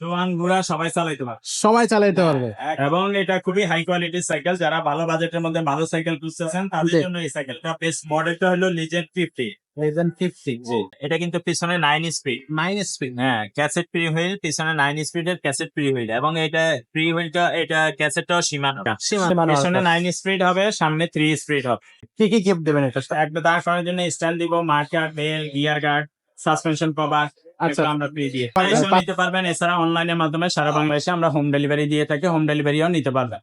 জোয়ান বুড়া সবাই চালাইতে পারে সবাই চালাইতে পারবে। এবং এটা খুবই হাই কোয়ালিটির সাইকেল যারা ভালো বাজেটের মধ্যে ভালো সাইকেল খুঁজতেছেন তাদের জন্য এই সাইকেলটা বেস্ট মডেলটা হলো লিজেন্ড ফিফটি লেজেন্ড ফিফটি জি। এটা কিন্তু পিছনে নাইন স্পিড নাইন স্পিড হ্যাঁ ক্যাসেট ফ্রি হুইল পিছনে নাইন স্পিডের ক্যাসেট ফ্রি হুইল এবং এটা ফ্রি হুইলটা এটা ক্যাসেটটাও সীমানো। পিছনে নাইন স্পিড হবে সামনে থ্রি স্পিড হবে। কি কি গিফট দেবেন এটা? একটা দাঁড় করার জন্য স্ট্যান্ড দিব marker bell gear guard suspension cover আচ্ছা। আমরা ফ্রি দিয়ে। এসেও নিতে পারবেন। এছাড়া অনলাইনের মাধ্যমে সারা বাংলাদেশে আমরা হোম ডেলিভারি দিয়ে থাকি হোম ডেলিভারিও নিতে পারবেন।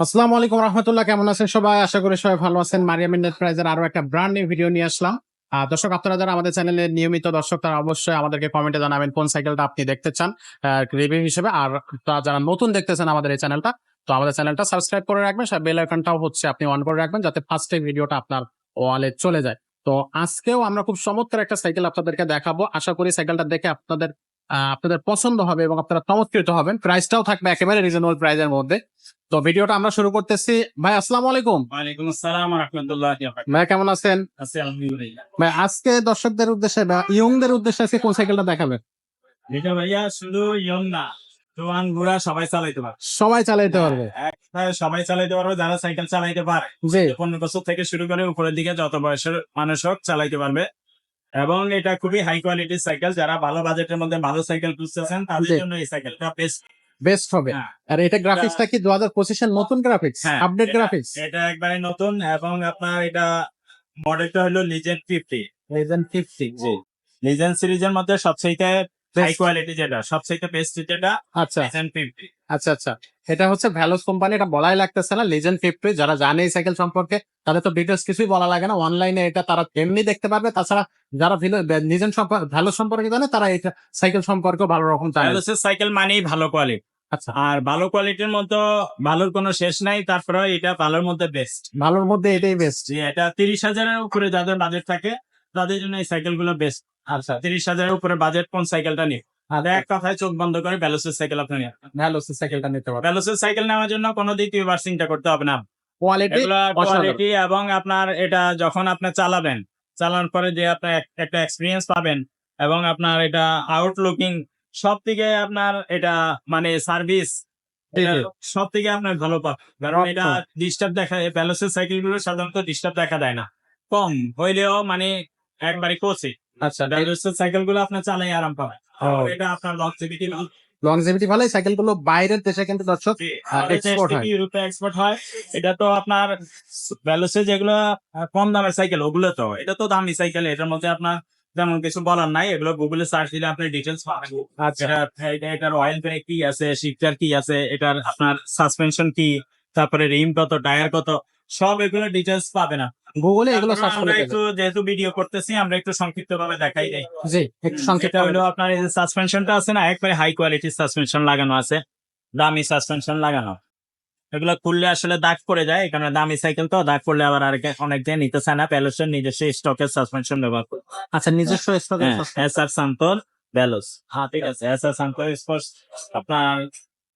আসসালামু আলাইকুম রহমতুল্লাহ কেমন আছেন সবাই? আশা করি সবাই ভালো আছেন। মারিয়াম নেট প্রাইজের আরও একটা ব্র্যান্ড নিউ ভিডিও নিয়ে আসলাম। দর্শক আপনারা যারা আমাদের চ্যানেলে নিয়মিত দর্শক তারা অবশ্যই আমাদেরকে কমেন্টে জানাবেন কোন সাইকেলটা আপনি দেখতে চান রিভিউ হিসেবে। আর তারা যারা নতুন দেখতেছেন আমাদের এই চ্যানেলটা তো আমাদের চ্যানেলটা সাবস্ক্রাইব করে রাখবেন। বেল আইকনটাও হচ্ছে আপনি অন করে রাখবেন যাতে ফার্স্টে ভিডিওটা আপনার ওয়ালে চলে যায়। তো আজকেও আমরা খুব চমৎকার একটা সাইকেল আপনাদেরকে দেখাবো। আশা করি সাইকেলটা দেখে আপনাদের আপনাদের পছন্দ হবে এবং আপনারা চমৎকৃত হবেন। প্রাইসটাও থাকবে একেবারে রিজনেবল প্রাইসের মধ্যে। তো ভিডিওটা আমরা শুরু করতেছি। ভাই আসসালাম আলাইকুম। ওয়ালাইকুম আসসালাম রহমতুল্লাহ ভাই কেমন আছেন? আছি আলহামদুলিল্লাহ। ভাই আজকে দর্শকদের উদ্দেশ্যে বা ইয়ংদের উদ্দেশ্যে আজকে কোন সাইকেলটা দেখাবেন? এটা ভাইয়া শুধু ইয়ং না জোয়ান বুড়া সবাই চালাইতে পারে সবাই চালাইতে পারবে। সবাই চালাইতে পারবে যারা সাইকেল চালাইতে পারে। পনেরো বছর থেকে শুরু করে উপরের দিকে যত বয়সের মানুষ হোক চালাইতে পারবে। এবং এটা খুবই হাই কোয়ালিটির সাইকেল যারা ভালো বাজেটের মধ্যে ভালো সাইকেল খুঁজতেছেন তাদের জন্য এই সাইকেলটা বেস্ট বেস্ট হবে। আর এটা গ্রাফিক্সটা কি দু হাজার পঁচিশের নতুন গ্রাফিক্স হ্যাঁ, আপডেট গ্রাফিক্স এটা একবারে নতুন এবং আপনার এটা মডেলটা হলো লিজেন্ড ফিফটি লেজেন্ড ফিফটি জি। লিজেন্ড সিরিজের মধ্যে সবচেয়ে হাই কোয়ালিটি যেটা সবচেয়ে বেস্ট যেটা আচ্ছা। লিজেন্ড ফিফটি আচ্ছা আচ্ছা। এটা হচ্ছে ভ্যালোস কোম্পানি এটা বলাই লাগতেছে না লেজেন্ড ফিফটি যারা জানে এই সাইকেল সম্পর্কে তাদের তো ডিটেলস কিছুই বলা লাগে না। অনলাইনে এটা তারা এমনি দেখতে পারবে তাছাড়া যারা লিজেন্ড ভ্যালো সম্পর্কে জানে তারা এটা সাইকেল সম্পর্কে ভালো রকম জানে। সাইকেল মানেই ভালো কোয়ালিটি আচ্ছা। আর ভালো কোয়ালিটির মতো ভালোর কোনো শেষ নাই তারপরে এটা ভালোর মধ্যে বেস্ট ভালোর মধ্যে এটাই বেস্ট এটা তিরিশ হাজারের উপরে যাদের বাজেট থাকে তাদের জন্য এই সাইকেলগুলো বেস্ট আচ্ছা তিরিশ হাজারের উপরে বাজেট কোন সাইকেলটা নিয়ে আর এক কথায় চোখ বন্ধ করে ব্যালোসের সাইকেল আপনি ভ্যালোস সাইকেলটা নিতে পারবে। ব্যালোসের সাইকেল নেওয়ার জন্য কোনো দ্বিতীয় বার চিন্তা করতে হবে না। কোয়ালিটি কোয়ালিটি এবং আপনার এটা যখন আপনি চালাবেন চালানোর পরে যে আপনার একটা এক্সপিরিয়েন্স পাবেন এবং আপনার এটা আউটলুকিং সব থেকে আপনার এটা মানে সার্ভিস। সব থেকে আপনার ভালো পাবেন কারণ এটা ডিস্টার্ব দেখা ব্যালোসের সাইকেলগুলো সাধারণত ডিস্টার্ব দেখা দেয় না। কম হইলেও মানে একবারে কোচে। আচ্ছা ব্যালোসের সাইকেলগুলো আপনার চালাই আরাম পাবেন। এটা আপনার লংজিভিটি লংজিভিটি ভালো এই সাইকেলগুলো বাইরের দেশে কিন্তু দর্শক export হয়। ইউরোপে এক্সপোর্ট হয়। এটা তো আপনার ভ্যালুসে যেগুলো কম দামের সাইকেল ওগুলো তো। এটা তো দামি সাইকেল এটার মধ্যে আপনার তেমন কিছু বলার নাই। এগুলো গুগলে সার্চ দিলে আপনি ডিটেলস পাবেন। আচ্ছা। এটা- এটা- এটার অয়েল ব্রেক কি আছে শিফটার কি আছে এটার আপনার সাসপেনশন কি তারপরে রিম কত টায়ার কত সব এগুলো ডিটেলস পাবে না গুগলে এগুলো সার্চ করে একটু যেহেতু ভিডিও করতেছি আমরা একটু সংক্ষিপ্ত ভাবে দেখাই দেই। জি একটু সংক্ষেপে এটা হলো আপনার এই যে সাসপেনশনটা আছে না একবারে হাই কোয়ালিটির সাসপেনশন লাগানো আছে। দামি সাসপেনশন লাগানো। এগুলো খুললে আসলে দাগ পড়ে যায় কারণে দামি সাইকেল তো দাগ পড়লে আবার আর অনেক দিন নিতে চায় না। প্যালোসের নিজস্ব স্টকের সাসপেনশন ব্যবহার করে। আচ্ছা নিজস্ব সাথে- এস আর সান্তর ব্যালোস হ্যাঁ ঠিক আছে এস আর সান্তর স্পোর্টস আপনার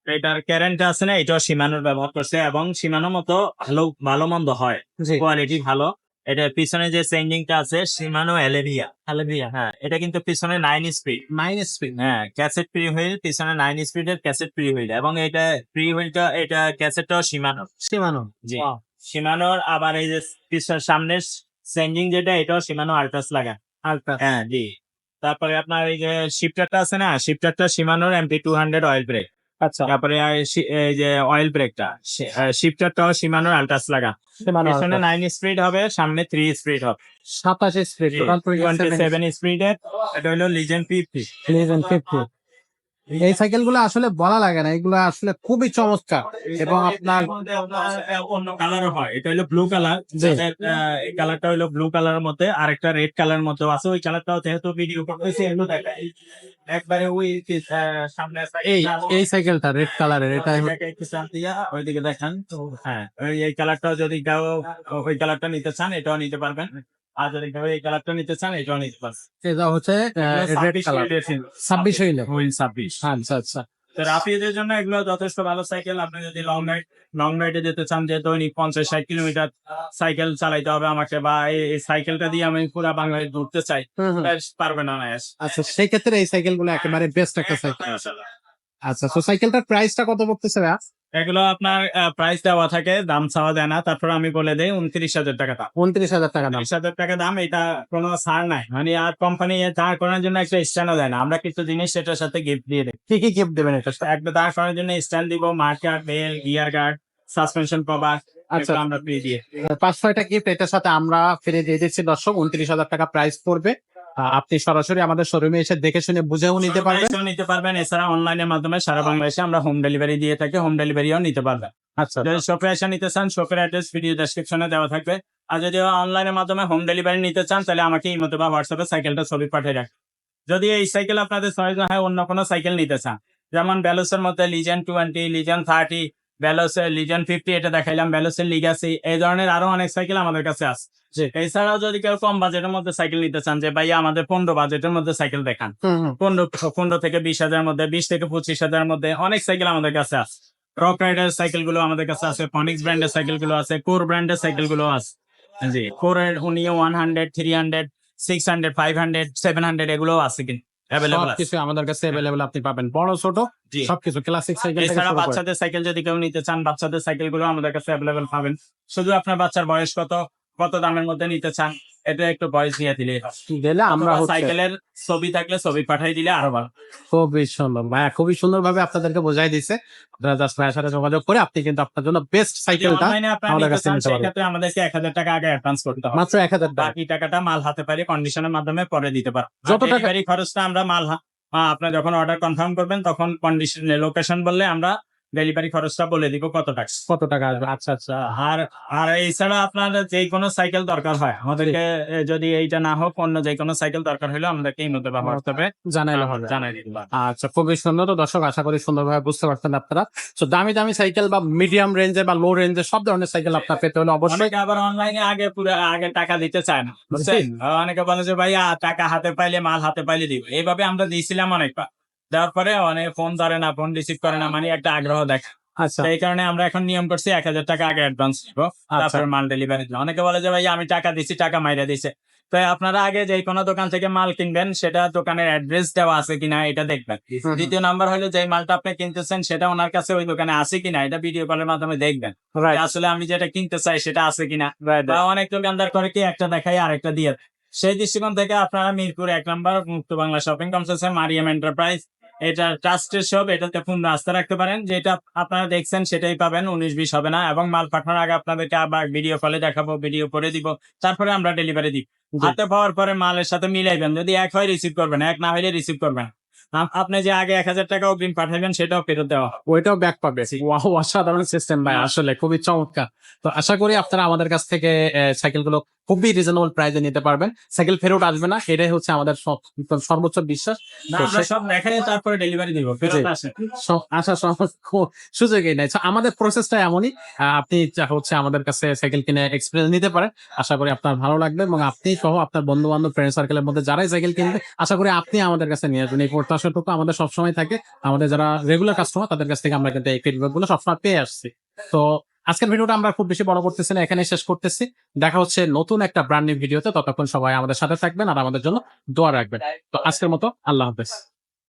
এটার ক্যারেন্টটা আছে না এটাও সীমানোর ব্যবহার করছে এবং সীমানো মতো ভালো ভালো মন্দ হয়। কোয়ালিটি ভালো। এটার পিছনে যে চেঞ্জিংটা আছে সীমানো এলেভিয়া এলেভিয়া হ্যাঁ। এটা কিন্তু পিছনে নাইন স্পিড নাইন স্পিড হ্যাঁ ক্যাসেট প্রি হুইল পিছনে নাইন স্পিডের ক্যাসেট প্রি হুইল এবং এটা প্রি হুইলটা এটা ক্যাসেটটাও সীমানো সীমানো জি. সীমানোর আবার এই যে পিছনে সামনের চেঞ্জিং যেটা এটাও সীমানো আল্ট্রাস লাগা আলট্রা হ্যাঁ জি। তারপরে আপনার এই যে শিফটারটা আছে না শিফটারটা সীমানোর MP two hundred oil brake আচ্ছা। তারপরে এই যে অয়েল ব্রেকটা শিফটারটাও সীমানোর আল্ট্রাস লাগা। পেছনে নাইন স্পিড হবে সামনে থ্রি স্পিড হবে। সাতাশ স্পিড টোটাল টোয়েন্টি সেভেন স্পিডের এটা হলো লিজেন্ড ফিফটি ফিফটি এই সাইকেলগুলো আসলে বলা লাগে না এগুলো আসলে খুবই চমৎকার। এবং আপনার অন্য কালারও হয়। এটা হলো ব্লু কালার। এই কালারটা হলো ব্লু কালারের মধ্যে আরেকটা রেড কালার মধ্যে আছে। ওই কালারটাও যেহেতু ভিডিও করতেছি এগুলো দেখাই। একবারে ওই সামনে এই এই সাইকেলটা রেড কালারের এটা ওইদিকে দেখান। তো হ্যাঁ ওই এই কালারটাও যদি ওই কালারটা নিতে চান এটাও নিতে পারবেন। আর যদি এই কালারটা নিতে চান নিতে এটা হচ্ছে রেড কালার ছাব্বিশ হইলে। হুইল ছাব্বিশ। আচ্ছা আচ্ছা। তো রাফিদের জন্য এগুলো যথেষ্ট ভালো সাইকেল আপনি যদি লং রাইড লং রাইডে যেতে চান যে দৈনিক পঞ্চাশ ষাট কিলোমিটার সাইকেল চালাইতে হবে আমাকে বা এই সাইকেলটা দিয়ে আমি পুরো বাংলাদেশ ঘুরতে চাই পারবে না আচ্ছা সেই ক্ষেত্রে এই সাইকেলগুলো একেবারে বেস্ট একটা সাইকেল আচ্ছা তো সাইকেলটার প্রাইসটা কত পড়তেছে ভাইয়া? এগুলো আপনার প্রাইস দেওয়া থাকে দাম চাওয়া যায় না। তারপর আমি বলে দেই উনত্রিশ হাজার টাকা দাম। উনত্রিশ হাজার টাকা দাম। হাজার টাকা দাম এটা কোনো ছাড় নাই। মানে আর কোম্পানি দাঁড় করানোর জন্য একটা স্ট্যান্ডও দেয় না। আমরা কিছু জিনিস সেটার সাথে গিফট দিয়ে দেয় কি কি গিফট দেবেন এটা একটা দাঁড় করানোর জন্য স্ট্যান্ড দিব marker bell gear guard suspension cover আচ্ছা। আমরা ফ্রি দিয়ে। পাঁচ ছয়টা গিফট এটার সাথে আমরা ফিরে দিয়ে দিচ্ছি। দর্শক উনত্রিশ হাজার টাকা প্রাইস পড়বে। আপনি সরাসরি আমাদের শোরুমে এসে দেখে শুনে বুঝেও নিতে পারবেন। নিতে পারবেন। এছাড়া অনলাইনের মাধ্যমে সারা বাংলাদেশে আমরা হোম ডেলিভারি দিয়ে থাকি হোম ডেলিভারিও নিতে পারবেন। আচ্ছা যদি শপে এসে নিতে চান শপের অ্যাড্রেস ভিডিও ডেসক্রিপশনে দেওয়া থাকবে। আর যদি অনলাইনের মাধ্যমে হোম ডেলিভারি নিতে চান তাহলে আমাকে এই মতো বা হোয়াটসঅ্যাপে সাইকেলটা ছবি পাঠিয়ে রাখ যদি এই সাইকেল আপনাদের না হয় অন্য কোনো সাইকেল নিতে চান। যেমন ব্যালোসের মধ্যে লিজেন টোয়েন্টি লিজেন থার্টি ব্যালোসের লিজেন ফিফটি এটা দেখাইলাম। ব্যালোসের লিগাসি এই ধরনের আরও অনেক সাইকেল আমাদের কাছে আছে। এছাড়াও যদি কেউ কম বাজেটের মধ্যে সাইকেল নিতে চান যে ভাইয়া আমাদের পনেরো বাজেটের মধ্যে সাইকেল দেখান। পনেরো পনেরো থেকে বিশ হাজার মধ্যে বিশ থেকে পঁচিশ হাজার মধ্যে অনেক সাইকেল আমাদের কাছে আছে। রক রাইডার সাইকেলগুলো আমাদের কাছে আছে। ফনিক্স ব্র্যান্ডের সাইকেলগুলো আছে। কোর ব্র্যান্ডের সাইকেলগুলো আছে। জি কোরের উনিও one hundred three hundred six hundred five hundred seven hundred এগুলো আছে কিন্তু। সবকিছু আমাদের কাছে অ্যাভেলেবল আপনি পাবেন। বড় ছোট সবকিছু ক্লাসিক সাইকেল এছাড়া বাচ্চাদের সাইকেল যদি কেউ নিতে চান বাচ্চাদের সাইকেলগুলো আমাদের কাছে অ্যাভেলেবল পাবেন। শুধু আপনার বাচ্চার বয়স কত কত দামের মধ্যে নিতে চান এটা একটু বয়স দিয়ে দিলে। দিলে আমরা সাইকেলের ছবি থাকলে ছবি পাঠাই দিলে আরও ভালো। খুবই সুন্দর। ভাইয়া খুবই সুন্দর ভাবে আপনাদেরকে বোঝাই দিছে। আপনারা জাস্ট ভাইয়ের সাথে যোগাযোগ করে আপনি কিন্তু আপনার জন্য বেস্ট সাইকেলটা আমাদের কাছে নিতে পারবেন। আমাদেরকে এক হাজার টাকা আগে অ্যাডভান্স করতে হবে। মাত্র এক হাজার বাকি টাকাটা মাল হাতে পারি কন্ডিশনের মাধ্যমে পরে দিতে পারব যত টাকা- খরচটা আমরা মাল আপনার যখন অর্ডার কনফার্ম করবেন তখন কন্ডিশন লোকেশন বললে আমরা ডেলিভারি খরচটা বলে দিব কত টাকা? কত টাকা আসবে? আচ্ছা আচ্ছা। আর আর এছাড়া আপনার যে কোনো সাইকেল দরকার হয়। আমাদেরকে যদি এইটা না হোক অন্য যে কোনো সাইকেল দরকার হলে আমাদেরকে এই মধ্যে ব্যবহার জানাইলে হবে। জানাই আচ্ছা খুবই সুন্দর। তো দর্শক আশা করি সুন্দরভাবে বুঝতে পারছেন আপনারা। তো দামি দামি সাইকেল বা মিডিয়াম রেঞ্জের বা লো রেঞ্জের সব ধরনের সাইকেল আপনার পেতে হলে অবশ্যই আবার অনলাইনে আগে পুরো আগে টাকা দিতে চায় না বুঝছেন? অনেকে বলে যে ভাই টাকা হাতে পাইলে মাল হাতে পাইলে দিব। এইভাবে আমরা দিয়েছিলাম অনেক দেওয়ার পরে অনেক ফোন ধরে না ফোন রিসিভ করে না মানে একটা আগ্রহ দেখা। আচ্ছা। এই কারণে আমরা এখন নিয়ম করছি এক হাজার টাকা আগে অ্যাডভান্স দিব আচ্ছা। তারপর মাল ডেলিভারি দিব অনেকে বলে যে ভাই আমি টাকা দিচ্ছি টাকা মাইরা দিছে। তো আপনারা আগে যে কোনো দোকান থেকে মাল কিনবেন সেটা দোকানের অ্যাড্রেস দেওয়া আছে কিনা এটা দেখবেন। দ্বিতীয় নাম্বার হলো যে মালটা আপনি কিনতেছেন সেটা ওনার কাছে ওই দোকানে আছে কিনা এটা ভিডিও কলের মাধ্যমে দেখবেন। আসলে আমি যেটা কিনতে চাই সেটা আছে কিনা? বা অনেক দোকানদার করে কি একটা দেখাই আরেকটা দিয়ে সেই দৃষ্টিকোণ থেকে আপনারা মিরপুর এক নম্বর মুক্ত বাংলা শপিং কমপ্লেক্সে মারিয়াম এন্টারপ্রাইজ এটা ট্রাস্টের শপ এটাতে পূর্ণ আস্থা রাখতে পারেন। যেটা আপনারা দেখছেন সেটাই পাবেন উনিশ বিশ হবে না। এবং মাল পাঠানোর আগে আপনাদেরকে আবার ভিডিও কলে দেখাবো ভিডিও করে দিব। তারপরে আমরা ডেলিভারি দিই। হাতে পাওয়ার পরে মালের সাথে মিলাইবেন। যদি এক হয় রিসিভ করবেন এক না হলে রিসিভ করবেন। আপনি যে আগে এক হাজার টাকা অগ্রিম পাঠাবেন সেটাও ফেরত দেওয়া ওইটাও ব্যাক পাবে। ওয়াও অসাধারণ সিস্টেম ভাই আসলে খুবই চমৎকার। তো আশা করি আপনারা আমাদের কাছ থেকে সাইকেলগুলো খুবই রিজনেবল প্রাইসে নিতে পারবেন। সাইকেল ফেরত আসবে না এটাই হচ্ছে আমাদের সর্বোচ্চ বিশ্বাস। সব দেখাই তারপরে ডেলিভারি দিব ফেরত। আসে। স- আসার সময় কোনো সুযোগই নাই। আমাদের প্রসেসটা এমনই আপনি হচ্ছে আমাদের কাছে সাইকেল কিনে এক্সপিরিয়েন্স নিতে পারেন। আশা করি আপনার ভালো লাগবে এবং আপনি সহ আপনার বন্ধু বান্ধব ফ্রেন্ড সার্কেলের মধ্যে যারাই সাইকেল কিনবে আশা করি আপনি আমাদের কাছে নিয়ে আসবেন। এই প্রত্যাশাটুকু আমাদের সবসময় থাকে। আমাদের যারা রেগুলার কাস্টমার তাদের কাছ থেকে আমরা কিন্তু এই ফিডব্যাকগুলো সবসময় পেয়ে আসছি। তো আজকের ভিডিওটা আমরা খুব বেশি বড় করতেছি না এখানে শেষ করতেছি। দেখা হচ্ছে নতুন একটা ব্র্যান্ড নিউ ভিডিওতে ততক্ষণ সবাই আমাদের সাথে থাকবেন আর আমাদের জন্য দোয়া রাখবেন। তো আজকের মতো আল্লাহ হাফেজ।